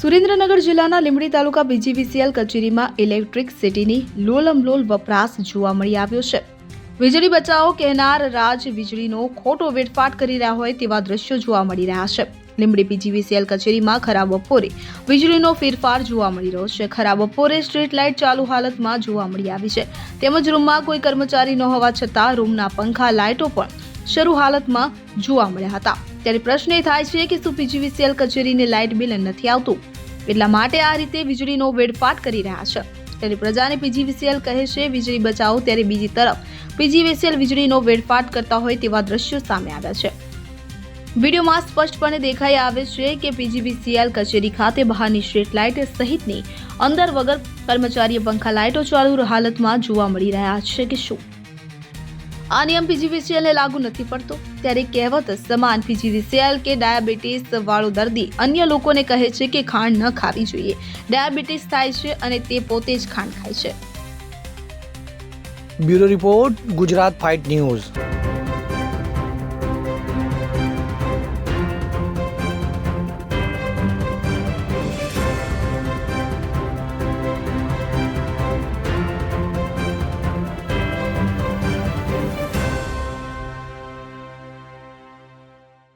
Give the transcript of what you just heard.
સુરેન્દ્રનગર જિલ્લાના લીંબડી તાલુકા બીજીવીસીએલ કચેરીમાં ઇલેક્ટ્રિક સિટીની લોલમલોલ વપરાશ જોવા મળી આવ્યો છે. વીજળી બચાવો કહેનાર રાજ વીજળીનો ખોટો વેડફાટ કરી રહ્યા હોય તેવા દ્રશ્યો જોવા મળી રહ્યા છે. લીંબડી પીજીવીસીએલ કચેરીમાં ખરાબ બપોરે વીજળીનો ફેરફાર જોવા મળી રહ્યો છે. ખરાબ બપોરે સ્ટ્રીટ લાઇટ ચાલુ હાલતમાં જોવા મળી આવી છે. તેમજ રૂમમાં કોઈ કર્મચારી ન હોવા છતાં રૂમના પંખા, લાઇટો પણ શરૂ હાલતમાં જોવા મળ્યા હતા. ત્યારે પ્રશ્ન એ થાય છે કે શું પીજીવીસીએલ કચેરીને લાઇટ બિલ નથી આવતું? એટલા માટે આ રીતે વીજળીનો વેડફાટ કરી રહ્યા છે. ત્યારે પ્રજાને પીજીવીસીએલ કહે છે, વીજળી બચાવો ત્યારે બીજી તરફ પીજીવીસીએલ વીજળીનો વેડફાટ કરતા હોય તેવા દ્રશ્યો સામે આવ્યા છે. વિડીયોમાં સ્પષ્ટપણે દેખાઈ આવે છે કે પીજીવીસીએલ કચેરી ખાતે બહારની સ્ટ્રીટ લાઇટ સહિતની અંદર વગર કર્મચારીએ પંખા લાઇટો ચાલુ હાલતમાં જોવા મળી રહ્યા છે કે શું? આ નિયમ પીજીવીસીએલને લાગુ નથી પડતો. ત્યારે કહેવત, સમાન પીજીવીસીએલ કે ડાયાબિટીસ વાળો દર્દી. અન્ય લોકોને કહે છે કે ખાંડ ન ખાવી જોઈએ. ડાયાબિટીસ થાય છે અને તે પોતે જ ખાંડ ખાય છે. Bureau report, Gujarat fight news.